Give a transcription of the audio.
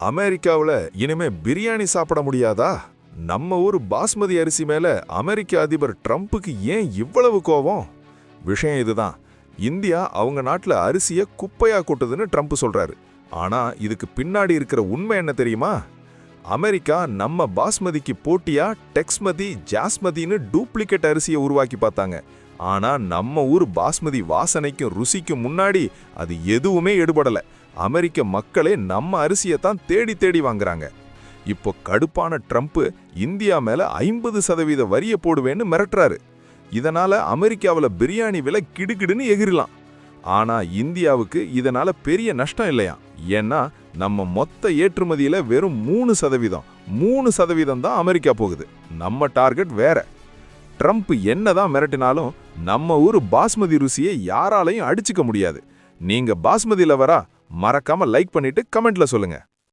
அமெரிக்காவில் இனிமே பிரியாணி சாப்பிட முடியாதா? நம்ம ஊர் பாஸ்மதி அரிசி மேல அமெரிக்க அதிபர் ட்ரம்ப்புக்கு ஏன் இவ்வளவு கோபம்? விஷயம் இதுதான். இந்தியா அவங்க நாட்டில் அரிசியை குப்பையா கொட்டுதுன்னு ட்ரம்ப் சொல்றாரு. ஆனா இதுக்கு பின்னாடி இருக்கிற உண்மை என்ன தெரியுமா? அமெரிக்கா நம்ம பாஸ்மதிக்கு போட்டியா டெக்ஸ்மதி ஜாஸ்மதின்னு டூப்ளிகேட் அரிசியை உருவாக்கி பார்த்தாங்க. ஆனா நம்ம ஊர் பாஸ்மதி வாசனைக்கும் ருசிக்கும் முன்னாடி அது எதுவுமே எடுபடலை. அமெரிக்க மக்களே நம்ம அரிசியை தான் தேடி தேடி வாங்குறாங்க. இப்போ கடுப்பான ட்ரம்ப் இந்தியா மேல ஐம்பது சதவீத வரிய போடுவேன்னு மிரட்டுறாரு. இதனால அமெரிக்காவில் பிரியாணி விலை கிடுகிடுன்னு எகிரலாம். ஆனா இந்தியாவுக்கு இதனால பெரிய நஷ்டம் இல்லையா? ஏன்னா நம்ம மொத்த ஏற்றுமதியில வெறும் மூணு சதவீதம் மூணு சதவீதம் தான் அமெரிக்கா போகுது. நம்ம டார்கெட் வேற. ட்ரம்ப் என்னதான் மிரட்டினாலும் நம்ம ஊர் பாஸ்மதி ருசியை யாராலையும் அடிச்சுக்க முடியாது. நீங்க பாஸ்மதியில் வரா மறக்காம லைக் பண்ணிட்டு கமெண்ட்ல சொல்லுங்க.